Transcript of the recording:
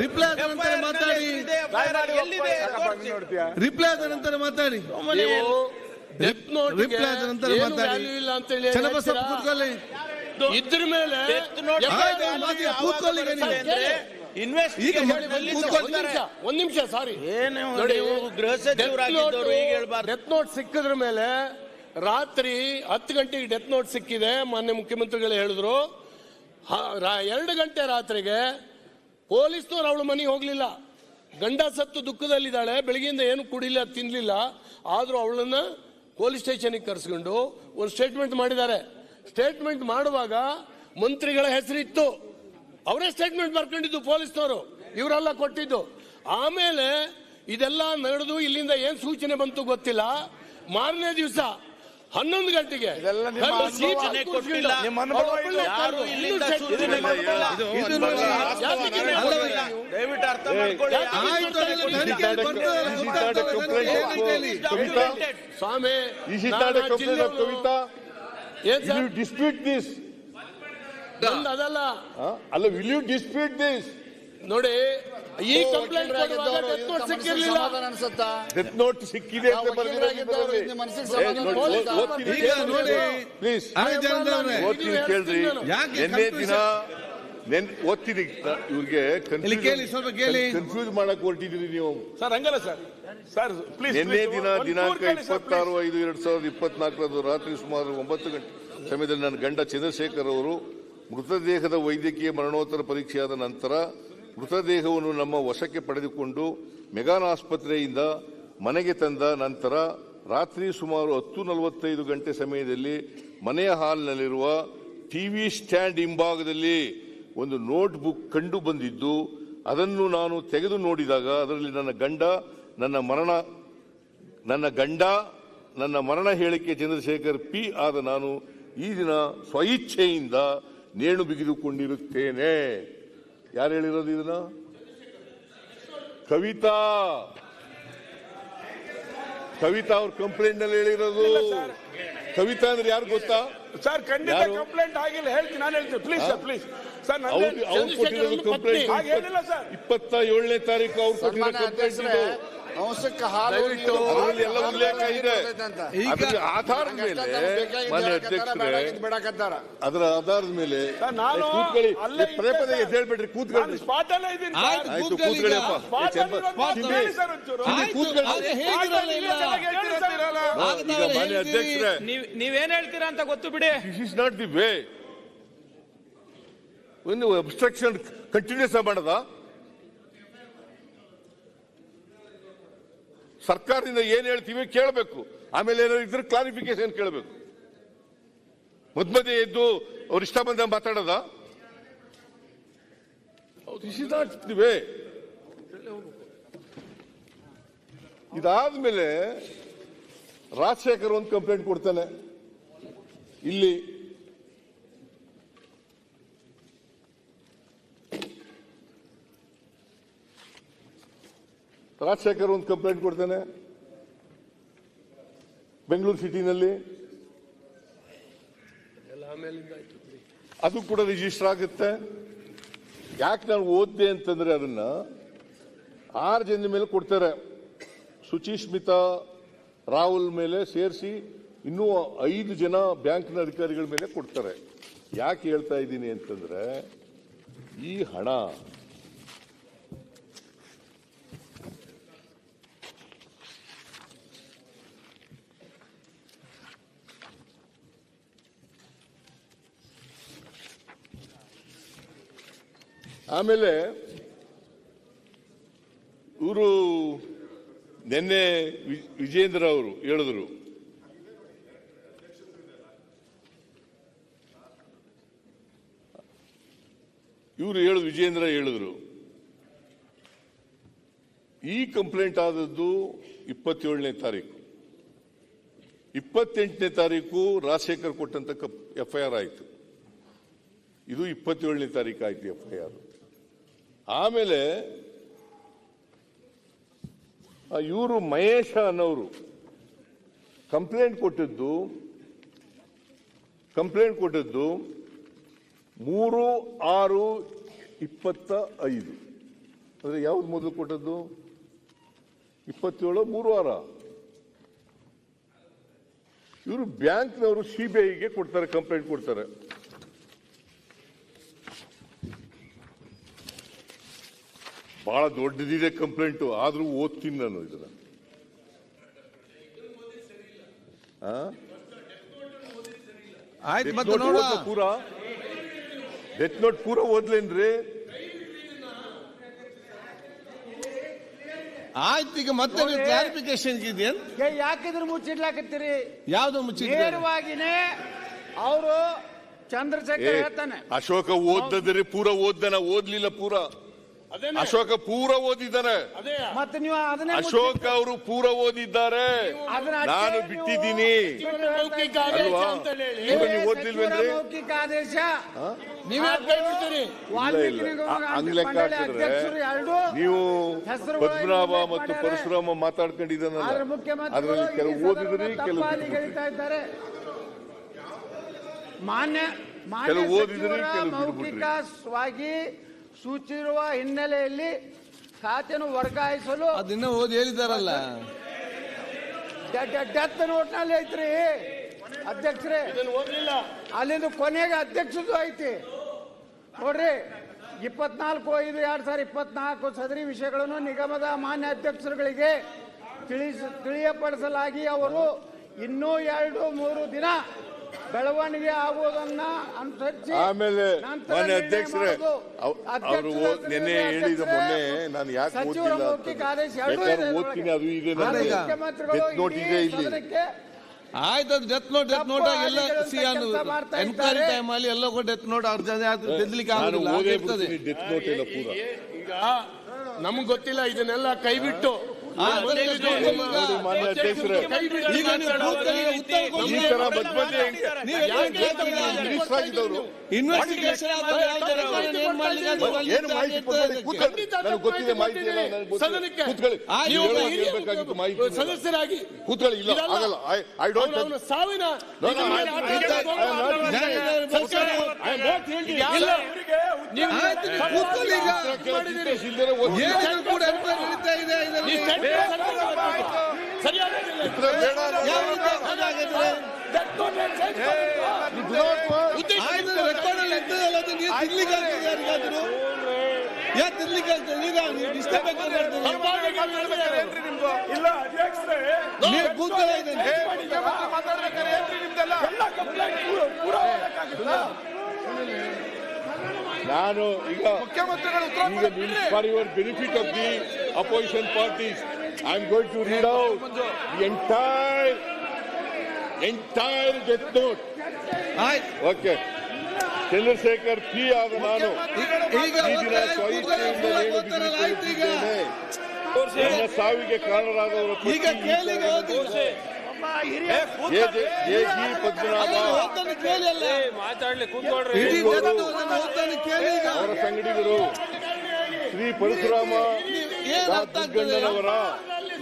Reply ಆದ ನಂತರ ಮಾತಾಡಿ. ಎಲ್ಲಿದೆ ರಿಪ್ಲೈ ಆದ ನಂತರ ಮಾತಾಡಿ. ನೀವು ಡೆತ್ ನೋಟ್ ರಿಪ್ಲೈ ಆದ ನಂತರ ಮಾತಾಡಿ. ಇಲ್ಲ ಅಂತ ಹೇಳಿ ಚನ್ನಬಸಪ್ಪ ಕೂತ್ಕೊಳ್ಳಿ. ಇದ್ರ ಮೇಲೆ ಕೂತ್ಕೊಳ್ಳಿ ಕೂತ್ಕೊಳ್ಳಿ. ಒಂದ್ ನಿಮಿಷ ಒಂದ್ ನಿಮಿಷ ಸಾರಿ ಏನು ಗೃಹ ಸಚಿವರಾಗಿದ್ದವರು ಈಗ ಹೇಳ್ಬಾರ್ದು. ಡೆತ್ ನೋಟ್ ಸಿಕ್ಕಿದ್ರ ಮೇಲೆ ರಾತ್ರಿ ಹತ್ತು ಗಂಟೆಗೆ ಡೆತ್ ನೋಟ್ ಸಿಕ್ಕಿದೆ ಮಾನ್ಯ ಮುಖ್ಯಮಂತ್ರಿಗಳು ಹೇಳಿದ್ರು. ಎರಡು ಗಂಟೆ ರಾತ್ರಿಗೆ ಪೊಲೀಸ್ನವ್ರು ಅವಳು ಮನೆಗೆ ಹೋಗ್ಲಿಲ್ಲ. ಗಂಡ ಸತ್ತು ದುಃಖದಲ್ಲಿದ್ದಾಳೆ, ಬೆಳಗ್ಗೆಯಿಂದ ಏನು ಕುಡಿಲ್ಲ ತಿನ್ಲಿಲ್ಲ. ಆದರೂ ಅವಳನ್ನ ಪೊಲೀಸ್ ಸ್ಟೇಷನಿಗೆ ಕರೆಸ್ಕೊಂಡು ಒಂದು ಸ್ಟೇಟ್ಮೆಂಟ್ ಮಾಡಿದ್ದಾರೆ. ಸ್ಟೇಟ್ಮೆಂಟ್ ಮಾಡುವಾಗ ಮಂತ್ರಿಗಳ ಹೆಸರಿತ್ತು. ಅವರೇ ಸ್ಟೇಟ್ಮೆಂಟ್ ಬರ್ಕೊಂಡಿದ್ದು ಪೊಲೀಸ್ನವರು. ಇವರೆಲ್ಲ ಕೊಟ್ಟಿದ್ದು. ಆಮೇಲೆ ಇದೆಲ್ಲ ನಡೆದು ಇಲ್ಲಿಂದ ಏನು ಸೂಚನೆ ಬಂತು ಗೊತ್ತಿಲ್ಲ. ಮಾರನೇ ದಿವಸ ಹನ್ನೊಂದು ಗಂಟೆಗೆ ಇದೆಲ್ಲ ನಿಮ್ಮ ಅನುಭವ. ಕೊಟ್ಟಿಲ್ಲ. ನಿಮ್ಮ ಅನುಭವ ಇದು. ಯಾರು ಇಲ್ಲಿಂದ ಇನ್ನೂ ಸೂಚನೆ ಕೊಟ್ಟಿಲ್ಲ. ಇದು ಅಲ್ಲ ಈಗ. ದಯವಿಟ್ಟು ಅರ್ಥ ಮಾಡ್ಕೊಳ್ಳಿ ಆಯ್ತು ಅದೆಲ್ಲ ಕವಿತಾ ಸ್ವಾಮಿ ನಾನು ಆ ಜಿಲ್ಲೆಯವ್ನು. ಏನ್ ಸರ್ you dispute this? ನಂದು ಅದಲ್ಲ Huh? ಅಲ್ಲ ವಿಲ್ ಯು dispute this? ನೋಡಿ ಈ ಕಂಪ್ಲೇಂಟ್ ಕೊಡುವಾಗ ಡೆತ್ ನೋಟ್ ಸಿಕ್ಕಿರ್ಲಿಲ್ಲ ಡೆತ್ ನೋಟ್ ಸಿಕ್ಕಿದೆ ಅಂತ. ಓದ್ತೀನಿ. ಕೇಳ್ರಿ. ಯಾಕೆ ನಿನ್ನೆ? ದಿನ ನೆನ್ ಓದ್ತೀನಿ. ಇವ್ರಿಗೆ ಕನ್ಫ್ಯೂಸ್ ಮಾಡಕ್ ಹೊರಟಿದ್ದೀರಿ ನೀವು. ಸರ್ ಹಂಗಲ್ಲ ಸರ್. ಸರ್ ಪ್ಲೀಸ್ ನಿನ್ನೆ ದಿನ ದಿನಾಂಕ ಇಪ್ಪತ್ತಾರು ಐದು ಎರಡ್ ಸಾವಿರದ ಇಪ್ಪತ್ನಾಲ್ಕರಂದು ರಾತ್ರಿ ಸುಮಾರು ಒಂಬತ್ತು ಗಂಟೆ ಸಮಯದಲ್ಲಿ ನನ್ನ ಗಂಡ ಚಂದ್ರಶೇಖರ್ ಅವರು ಮೃತದೇಹದ ವೈದ್ಯಕೀಯ ಮರಣೋತ್ತರ ಪರೀಕ್ಷೆಯಾದ ನಂತರ ಮೃತದೇಹವನ್ನು ನಮ್ಮ ವಶಕ್ಕೆ ಪಡೆದುಕೊಂಡು ಮೆಗಾನ್ ಆಸ್ಪತ್ರೆಯಿಂದ ಮನೆಗೆ ತಂದ ನಂತರ ರಾತ್ರಿ ಸುಮಾರು ಹತ್ತು ನಲವತ್ತೈದು ಗಂಟೆ ಸಮಯದಲ್ಲಿ ಮನೆಯ ಹಾಲ್ನಲ್ಲಿರುವ ಟಿವಿ ಸ್ಟ್ಯಾಂಡ್ ಹಿಂಭಾಗದಲ್ಲಿ ಒಂದು ನೋಟ್ ಬುಕ್ ಕಂಡು ಬಂದಿದ್ದು, ಅದನ್ನು ನಾನು ತೆಗೆದು ನೋಡಿದಾಗ ಅದರಲ್ಲಿ ನನ್ನ ಗಂಡ, ನನ್ನ ಮರಣ, ನನ್ನ ಗಂಡ, ನನ್ನ ಮರಣ ಹೇಳಿಕೆ ಚಂದ್ರಶೇಖರ್ ಪಿ ಆದ ನಾನು ಈ ದಿನ ಸ್ವಇಚ್ಛೆಯಿಂದ ನೇಣು ಬಿಗಿದುಕೊಂಡಿರುತ್ತೇನೆ. ಯಾರು ಹೇಳಿರೋದು ಇದನ್ನ? ಕವಿತಾ. ಕವಿತಾ ಅವ್ರ ಕಂಪ್ಲೇಂಟ್ನಲ್ಲಿ ಹೇಳಿರೋದು. ಕವಿತಾ ಅಂದ್ರೆ ಯಾರು ಗೊತ್ತಾ? ಸರ್ ಖಂಡಿತ ಕಂಪ್ಲೇಂಟ್ ಆಗಿಲ್ಲ. ಹೇಳ್ತೀನಿ ನಾನು ಹೇಳ್ತೀನಿ. ಪ್ಲೀಸ್ ಸರ್ ಪ್ಲೀಸ್ ಸರ್ ಅವ್ರು ಕೊಟ್ಟಿರೋದು ಕಂಪ್ಲೇಂಟ್. ಇಪ್ಪತ್ತ ಏಳನೇ ತಾರೀಕು ಅವ್ರು ಕೊಟ್ಟಿರೋ ಕಂಪ್ಲೇಂಟ್ ಅಂಶಕ್ಕೆ ಹಾಲು ದಯವಿಟ್ಟು ನೀರು ಅದರಲ್ಲಿ ಎಲ್ಲ ಉಲ್ಲೇಖ ಇದೆ. ಅಂತ. ಅದ್ರ ಆಧಾರದ ಮೇಲೆ ಮಾನ್ಯ ಅಧ್ಯಕ್ಷರೇ ಬಿಡಕತ್ತಾರ ಅದರ ಆಧಾರದ ಮೇಲೆ ನಾನು ಕೂತ್ಕೊಳ್ಳಿ. ಅಲ್ಲೇ ಪದೇ ಪದೇ ಇದ್ದೆ ಎದ್ದು ಹೇಳ್ಬೇಡ್ರಿ ಕೂತ್ಕೊಳ್ಳಿ. ಸ್ಪಾಟ್ ಅಲ್ಲೇ ಇದ್ದೀನಿ ಆಯ್ತು, ಸರ್. ಆಯ್ತು ಕೂತ್ಕೊಳ್ಳಿ. ಕೂತ್ಕೊಳ್ಳಿ ಈಗ. ಮಾನ್ಯ ಅಧ್ಯಕ್ಷರೇ. ನೀವೇನ್ ಹೇಳ್ತೀರಾ ಅಂತ ಗೊತ್ತು ಬಿಡಿ. This is not the way ಒಂದು ಅಬ್ಸ್ಟ್ರಕ್ಷನ್ ಕಂಟಿನ್ಯೂಸ್ ಮಾಡದ? ಸರ್ಕಾರದಿಂದ ಏನ್ ಹೇಳ್ತೀವಿ ಕೇಳಬೇಕು. ಆಮೇಲೆ ಏನಾದ್ರು ಇದ್ರೆ ಕ್ಲಾರಿಫಿಕೇಶನ್ ಕೇಳಬೇಕು. ಮಧ್ಯ ಎದ್ದು ಅವ್ರ ಇಷ್ಟ ಬಂದ ಮಾತಾಡೋದ ಇದಾದ್ಮೇಲೆ ರಾಜಶೇಖರ್ ಒಂದು ಕಂಪ್ಲೇಂಟ್ ಕೊಡ್ತಾನೆ. ಇಲ್ಲಿ ರಾಜಶೇಖರ್ ಒಂದು ಕಂಪ್ಲೇಂಟ್ ಕೊಡ್ತಾನೆ. ಬೆಂಗಳೂರು ಸಿಟಿನಲ್ಲಿ. ಅದು ಕೂಡ ರಿಜಿಸ್ಟರ್ ಆಗುತ್ತೆ. ಯಾಕೆ ನಾನು ಓದ್ದೆ ಅಂತಂದ್ರೆ ಅದನ್ನ ಆರು ಜನ ಮೇಲೆ ಕೊಡ್ತಾರೆ. ಸುಚಿಸ್ಮಿತಾ ರಾಹುಲ್ ಮೇಲೆ ಸೇರಿಸಿ ಇನ್ನೂ ಐದು ಜನ ಬ್ಯಾಂಕ್ನ ಅಧಿಕಾರಿಗಳ ಮೇಲೆ ಕೊಡ್ತಾರೆ. ಯಾಕೆ ಹೇಳ್ತಾ ಇದ್ದೀನಿ ಅಂತಂದ್ರೆ ಈ ಹಣ ಆಮೇಲೆ ಇವರು ನಿನ್ನೆ ವಿಜೇಂದ್ರ ಅವರು ಹೇಳಿದ್ರು. ಇವರು ಹೇಳಿದ್ರು ವಿಜೇಂದ್ರ ಹೇಳಿದ್ರು. ಈ ಕಂಪ್ಲೇಂಟ್ ಆದದ್ದು ಇಪ್ಪತ್ತೇಳನೇ ತಾರೀಕು. ಇಪ್ಪತ್ತೆಂಟನೇ ತಾರೀಕು ರಾಜಶೇಖರ್ ಕೊಟ್ಟಂತ ಆರ್ ಆಯಿತು. ಇದು ಇಪ್ಪತ್ತೇಳನೇ ತಾರೀಕು ಐ ಎಫ್ಐಆರ್ ಆಮೇಲೆ ಇವರು ಮಹೇಶ ಅನ್ನೋರು ಕಂಪ್ಲೇಂಟ್ ಕೊಟ್ಟಿದ್ದು ಕಂಪ್ಲೇಂಟ್ ಕೊಟ್ಟಿದ್ದು ಮೂರು ಆರು ಇಪ್ಪತ್ತ ಐದು. ಅಂದರೆ ಯಾವ್ದು ಮೊದಲು ಕೊಟ್ಟದ್ದು? ಇಪ್ಪತ್ತೇಳು, ಮೂರು ವಾರ ಇವರು ಬ್ಯಾಂಕ್ನವರು ಸಿಬಿಐಗೆ ಕೊಡ್ತಾರೆ, ಕಂಪ್ಲೇಂಟ್ ಕೊಡ್ತಾರೆ. ಬಹಳ ದೊಡ್ಡದಿದೆ ಕಂಪ್ಲೇಂಟು ಆದರೂ ಓದ್ತೀನಿ ನಾನು ಇದನ್ನ. ಪೂರ? ಡೆತ್ ನೋಟ್ ಪೂರ ಓದ್ಲೇನ್ರಿ? ಆಯ್ತು ಈಗ ಮತ್ತೆ ಕ್ಲಾರಿಫಿಕೇಶನ್ ಇದೆಯಾ ಯಾಕಿದ್ರ ಮುಚ್ಚಿಡ್ಲಾಕತ್ತೀರಿ? ಯಾವ್ದು ಮುಚ್ಚಿ ನೇರವಾಗಿನೇ ಅವರು ಚಂದ್ರಶೇಖರ್ ಹೇಳ್ತಾನೆ. ಅಶೋಕ ಓದ್ದದ್ರಿ ಪೂರ ಓದ್ದನ ಓದ್ಲಿಲ್ಲ ಪೂರ. ಅಶೋಕ ಪೂರ ಓದಿದ್ದಾರೆ ಮತ್ತೆ ನೀವು ಅದನ್ನೇ ಅಶೋಕ ಅವರು ಪೂರ ಓದಿದ್ದಾರೆ. ನಾನು ನೀವು ಬಿಟ್ಟಿದ್ದೀನಿ. ಲೌಕಿಕ ಆದೇಶ ಅಲ್ವಾ? ಅಂತ ಹೇಳಿ. ನೀವು ಓದ್ಲಿಲ್ವೇನ್ರಿ ಸಚಿವರ ಮೌಖಿಕ ಆದೇಶ. ನೀವೇ. ಹಂಗ್ ಲೆಕ್ಕ ಹಾಕಿದ್ರೆ ಪದ್ಮನಾಭ ಮತ್ತು. ಪರಶುರಾಮ ಮಾತಾಡ್ಕೊಂಡಿದ್ದಾರೆ ಅದರಲ್ಲಿ ಕೆಲವು ಓದಿದ್ರಿ ಕೆಲವು ಮಾನ್ಯ ಮಾನ್ಯ ಕೆಲವು ಓದಿದ್ರಿ, ಕೆಲವು. ಮೌಖಿಕವಾಗಿ ಸೂಚಿರುವ ಹಿನ್ನೆಲೆಯಲ್ಲಿ ಖಾತೆಯನ್ನು ವರ್ಗಾಯಿಸಲು ಅದನ್ನ ಓದಿ ಹೇಳಿದಾರಲ್ಲ. ಡೆತ್ ನೋಟ್ನಲ್ಲಿ ಐತ್ರಿ. ಅಧ್ಯಕ್ಷರೇ ಅಲ್ಲಿಂದ ಕೊನೆಗೆ ಅಧ್ಯಕ್ಷದ್ದು ಐತಿ. ನೋಡ್ರಿ ಇಪ್ಪತ್ನಾಲ್ಕು ಐದು ಎರಡ್ ಸಾವಿರ ಇಪ್ಪತ್ನಾಲ್ಕು ಸದರಿ ವಿಷಯಗಳನ್ನು ನಿಗಮದ ಮಾನ್ಯ ಅಧ್ಯಕ್ಷರುಗಳಿಗೆ ತಿಳಿಸ ತಿಳಿಯಪಡಿಸಲಾಗಿ ಅವರು ಇನ್ನೂ ಎರಡು ಮೂರು ದಿನ ಬೆಳವಣಿಗೆ ಆಗುವುದನ್ನ ಅನುಸರಿಸಿ ಆಮೇಲೆ ಮಾನ್ಯ ಅಧ್ಯಕ್ಷರೇ ಅವರು ಓದ್- ನಿನ್ನೆ ಹೇಳಿದ ಮೊನ್ನೆ ನಾನು ಯಾಕೆ ಓದ್ತಿಲ್ಲ ಓದಿಲ್ಲ ಓದ್ತೀನಿ ಅದು ಡೆತ್ ನೋಟ್ ಇದೆ ಇಲ್ಲಿ. ಆಯ್ತು ಅದು ಡೆತ್ ನೋಟ್ ಡೆತ್ ನೋಟ್ ಎಲ್ಲ ಸಿ ಎನ್ಕ್ವೈರಿ ಟೈಮ್ ಅಲ್ಲಿ ಎಲ್ಲ ಡೆತ್ ನೋಟ್ ನಾನು ಆಗುದಿಲ್ಲ ಡೆತ್ ನೋಟ್ ಎಲ್ಲ ಪೂರ. ಈಗ ನಮ್ಗೆ ಗೊತ್ತಿಲ್ಲ ಇದನ್ನೆಲ್ಲ ಕೈ ಮಾನ್ಯ ಅಧ್ಯಕ್ಷರೇ ಈ ತರ ಆಗಿದ್ದವರು. ಇನ್ವೆಸ್ಟಿಗೇಷನ್ ಏನ್ ಮಾಹಿತಿ ನನಗೆ ಗೊತ್ತಿದೆ ಮಾಹಿತಿ ಕೂತ್ಕೊಳ್ಳಿ. ಮಾಹಿತಿ ಸದಸ್ಯರಾಗಿ. ಕೂತ್ಕೊಳ್ಳಿ ಇಲ್ಲ ಆಗಲ್ಲ. ಐ ಡೋಂಟ್ ಸಾವಿನ. ನೀವು ಕೂತ್ಕೊಳ್ಳಿ ಯಾಕೆ ಡಿಸ್ಟರ್ಬ್ ಇಲ್ಲ ಅಧ್ಯಕ್ಷರೇ. ನಾನು ಈಗ ಮುಖ್ಯಮಂತ್ರಿಗಳು. For your benefit of the opposition parties I am going to read out the entire entire death note ಆಯ್ತು ಚಂದ್ರಶೇಖರ್ ಪಿ ಆದ ನಾನು ಈ ದಿನ ಸ್ವಇಚ್ಛೆಯಿಂದ ನೇಣು ಬಿಗಿದುಕೊಂಡಿದ್ದೇನೆ. ನನ್ನ ಸಾವಿಗೆ ಕಾರಣರಾದವರ ಪದ್ಮನಾಭ. ಅವರ ಸಂಗಡಿಗರು ಶ್ರೀ ಪರಶುರಾಮ ಅರ್ಥ ಆಗ್ತದೆ